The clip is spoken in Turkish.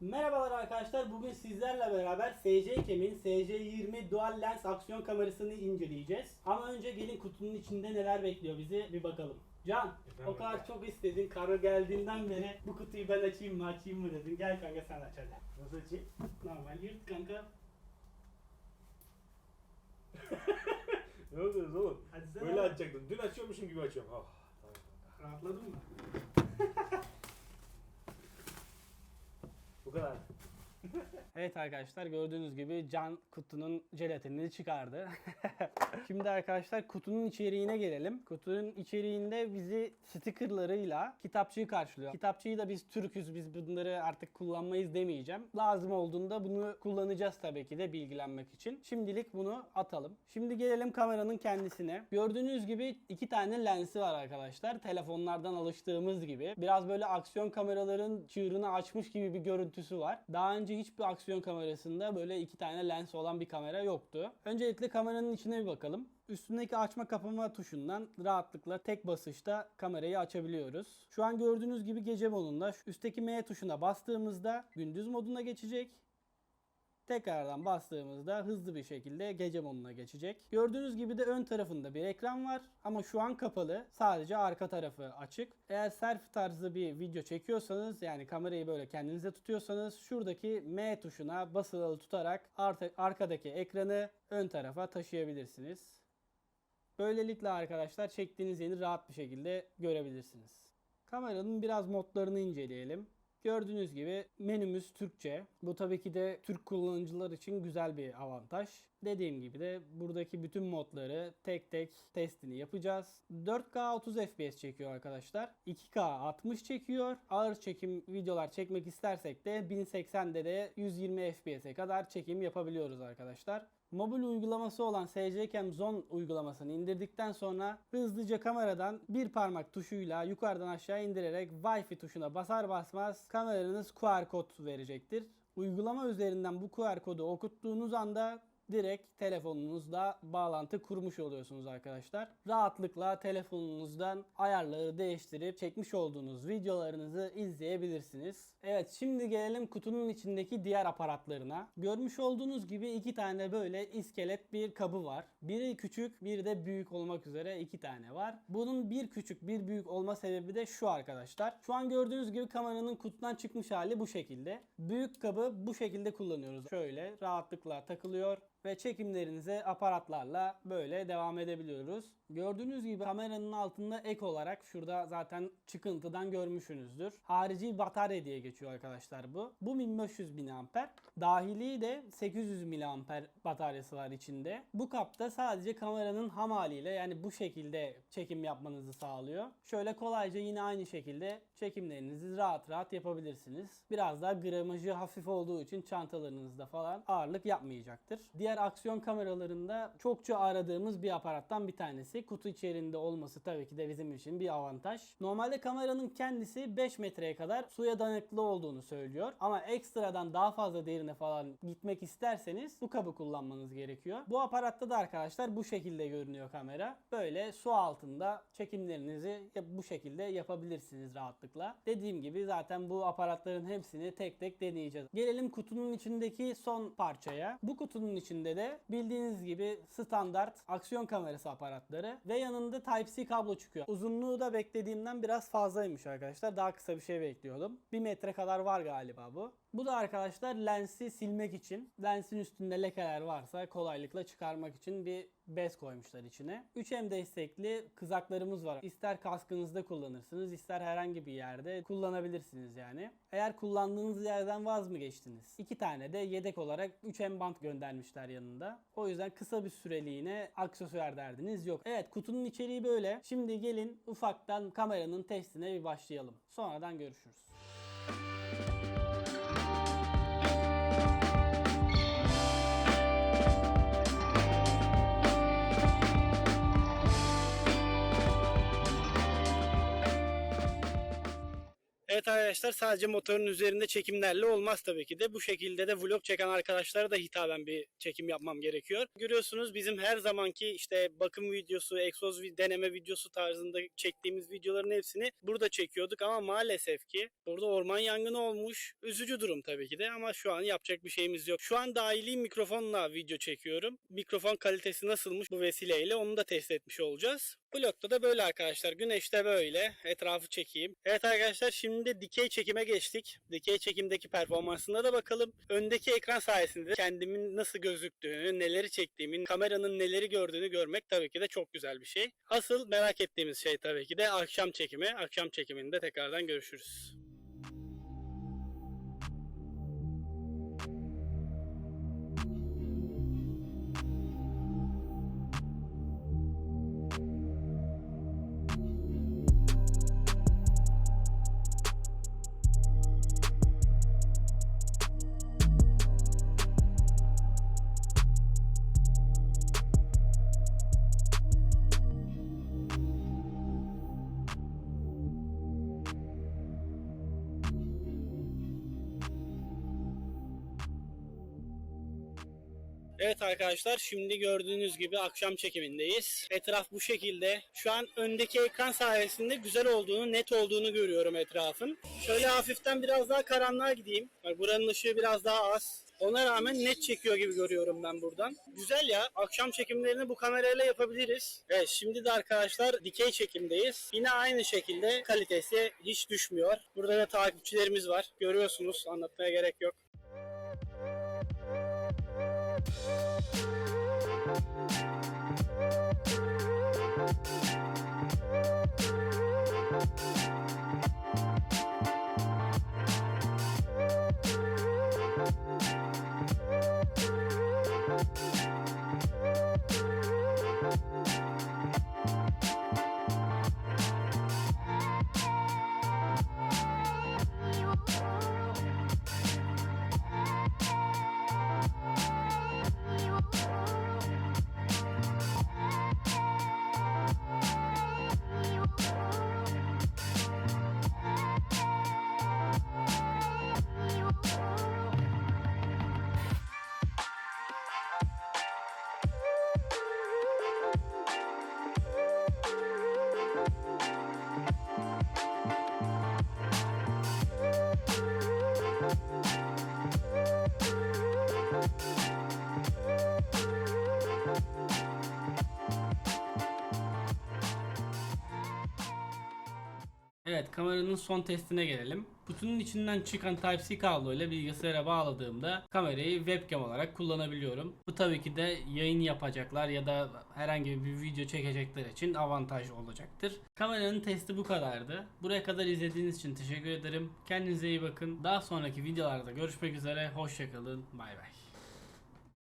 Merhabalar arkadaşlar. Bugün sizlerle beraber SC Cam'in SC20 Dual Lens aksiyon kamerasını inceleyeceğiz. Ama önce gelin kutunun içinde neler bekliyor bizi bir bakalım. Can, Efendim o kadar çok istedin. Karo geldiğinden beri bu kutuyu ben açayım mı açayım mı dedin. Gel kanka sen aç hadi. Nasıl açayım? Normal yırt kanka. Ne oluyorsunuz oğlum? Hadi sen Böyle al. açacaktım. Dün açıyormuşum gibi açıyorum. Kanka. Rahatladın mı? Bu kadar. Evet arkadaşlar gördüğünüz gibi Can kutunun jelatinini çıkardı. Şimdi arkadaşlar kutunun içeriğine gelelim. Kutunun içeriğinde bizi stickerlarıyla kitapçıyı karşılıyor. Kitapçıyı da biz Türküz biz bunları artık kullanmayız demeyeceğim. Lazım olduğunda bunu kullanacağız tabii ki de bilgilenmek için. Şimdilik bunu atalım. Şimdi gelelim kameranın kendisine. Gördüğünüz gibi iki tane lensi var arkadaşlar. Telefonlardan alıştığımız gibi. Biraz böyle aksiyon kameraların çığırını açmış gibi bir görüntüsü var. Daha önce hiçbir aksiyon kamerasında böyle iki tane lens olan bir kamera yoktu. Öncelikle kameranın içine bir bakalım. Üstündeki açma kapama tuşundan rahatlıkla tek basışta kamerayı açabiliyoruz. Şu an gördüğünüz gibi gece modunda üstteki M tuşuna bastığımızda gündüz moduna geçecek. Tekrardan bastığımızda hızlı bir şekilde gece moduna geçecek. Gördüğünüz gibi de ön tarafında bir ekran var ama şu an kapalı. Sadece arka tarafı açık. Eğer selfie tarzı bir video çekiyorsanız yani kamerayı böyle kendinize tutuyorsanız şuradaki M tuşuna basılı tutarak artık arkadaki ekranı ön tarafa taşıyabilirsiniz. Böylelikle arkadaşlar çektiğiniz yeri rahat bir şekilde görebilirsiniz. Kameranın biraz modlarını inceleyelim. Gördüğünüz gibi menümüz Türkçe. Bu tabii ki de Türk kullanıcılar için güzel bir avantaj. Dediğim gibi de buradaki bütün modları tek tek testini yapacağız. 4K 30 FPS çekiyor arkadaşlar. 2K 60 çekiyor. Ağır çekim videolar çekmek istersek de 1080'de de 120 FPS'e kadar çekim yapabiliyoruz arkadaşlar. Mobil uygulaması olan SC Cam Zone uygulamasını indirdikten sonra hızlıca kameradan bir parmak tuşuyla yukarıdan aşağı indirerek Wi-Fi tuşuna basar basmaz kameranız QR kod verecektir. Uygulama üzerinden bu QR kodu okuttuğunuz anda direkt telefonunuzla bağlantı kurmuş oluyorsunuz arkadaşlar. Rahatlıkla telefonunuzdan ayarları değiştirip çekmiş olduğunuz videolarınızı izleyebilirsiniz. Evet şimdi gelelim kutunun içindeki diğer aparatlarına. Görmüş olduğunuz gibi iki tane böyle iskelet bir kabı var. Biri küçük biri de büyük olmak üzere iki tane var. Bunun bir küçük bir büyük olma sebebi de şu arkadaşlar. Şu an gördüğünüz gibi kameranın kutudan çıkmış hali bu şekilde. Büyük kabı bu şekilde kullanıyoruz. Şöyle rahatlıkla takılıyor ve çekimlerinize aparatlarla böyle devam edebiliyoruz. Gördüğünüz gibi kameranın altında ek olarak şurada zaten çıkıntıdan görmüşsünüzdür. Harici batarya diye geçiyor arkadaşlar bu. Bu 1500 mAh. Dahili de 800 mAh bataryası var içinde. Bu kapta sadece kameranın ham haliyle yani bu şekilde çekim yapmanızı sağlıyor. Şöyle kolayca yine aynı şekilde çekimlerinizi rahat rahat yapabilirsiniz. Biraz daha gramajı hafif olduğu için çantalarınızda falan ağırlık yapmayacaktır. Diğer aksiyon kameralarında çokça aradığımız bir aparattan bir tanesi. Kutu içerisinde olması tabii ki de bizim için bir avantaj. Normalde kameranın kendisi 5 metreye kadar suya dayanıklı olduğunu söylüyor. Ama ekstradan daha fazla derine falan gitmek isterseniz bu kabı kullanmanız gerekiyor. Bu aparatta da arkadaşlar bu şekilde görünüyor kamera. Böyle su altında çekimlerinizi bu şekilde yapabilirsiniz rahatlıkla. Dediğim gibi zaten bu aparatların hepsini tek tek deneyeceğiz. Gelelim kutunun içindeki son parçaya. Bu kutunun içinde de bildiğiniz gibi standart aksiyon kamerası aparatları ve yanında Type-C kablo çıkıyor. Uzunluğu da beklediğimden biraz fazlaymış arkadaşlar. Daha kısa bir şey bekliyordum. 1 metre kadar var galiba bu. Bu da arkadaşlar lensi silmek için. Lensin üstünde lekeler varsa kolaylıkla çıkarmak için bir bez koymuşlar içine. 3M destekli kızaklarımız var. İster kaskınızda kullanırsınız, ister herhangi bir yerde kullanabilirsiniz yani. Eğer kullandığınız yerden vaz mı geçtiniz? İki tane de yedek olarak 3M bant göndermişler yanında. O yüzden kısa bir süreliğine aksesuar derdiniz yok. Evet kutunun içeriği böyle. Şimdi gelin ufaktan kameranın testine bir başlayalım. Sonradan görüşürüz. Evet arkadaşlar sadece motorun üzerinde çekimlerle olmaz tabii ki de. Bu şekilde de vlog çeken arkadaşlara da hitaben bir çekim yapmam gerekiyor. Görüyorsunuz bizim her zamanki işte bakım videosu, egzoz deneme videosu tarzında çektiğimiz videoların hepsini burada çekiyorduk ama maalesef ki burada orman yangını olmuş. Üzücü durum tabii ki de ama şu an yapacak bir şeyimiz yok. Şu an dahili mikrofonla video çekiyorum. Mikrofon kalitesi nasılmış bu vesileyle onu da test etmiş olacağız. Vlog'da da böyle arkadaşlar. Güneşte böyle. Etrafı çekeyim. Evet arkadaşlar şimdi de dikey çekime geçtik. Dikey çekimdeki performansına da bakalım. Öndeki ekran sayesinde kendimin nasıl gözüktüğünü, neleri çektiğimin, kameranın neleri gördüğünü görmek tabii ki de çok güzel bir şey. Asıl merak ettiğimiz şey tabii ki de akşam çekimi. Akşam çekiminde tekrardan görüşürüz. Evet arkadaşlar şimdi gördüğünüz gibi akşam çekimindeyiz. Etraf bu şekilde. Şu an öndeki ekran sayesinde güzel olduğunu, net olduğunu görüyorum etrafın. Şöyle hafiften biraz daha karanlığa gideyim. Bak buranın ışığı biraz daha az. Ona rağmen net çekiyor gibi görüyorum ben buradan. Güzel ya. Akşam çekimlerini bu kamerayla yapabiliriz. Evet şimdi de arkadaşlar dikey çekimdeyiz. Yine aynı şekilde kalitesi hiç düşmüyor. Burada da takipçilerimiz var. Görüyorsunuz. Anlatmaya gerek yok. Evet kameranın son testine gelelim. Kutunun içinden çıkan Type-C kablo ile bilgisayara bağladığımda kamerayı webcam olarak kullanabiliyorum. Bu tabii ki de yayın yapacaklar ya da herhangi bir video çekecekler için avantaj olacaktır. Kameranın testi bu kadardı. Buraya kadar izlediğiniz için teşekkür ederim. Kendinize iyi bakın. Daha sonraki videolarda görüşmek üzere. Hoşçakalın. Bay bay.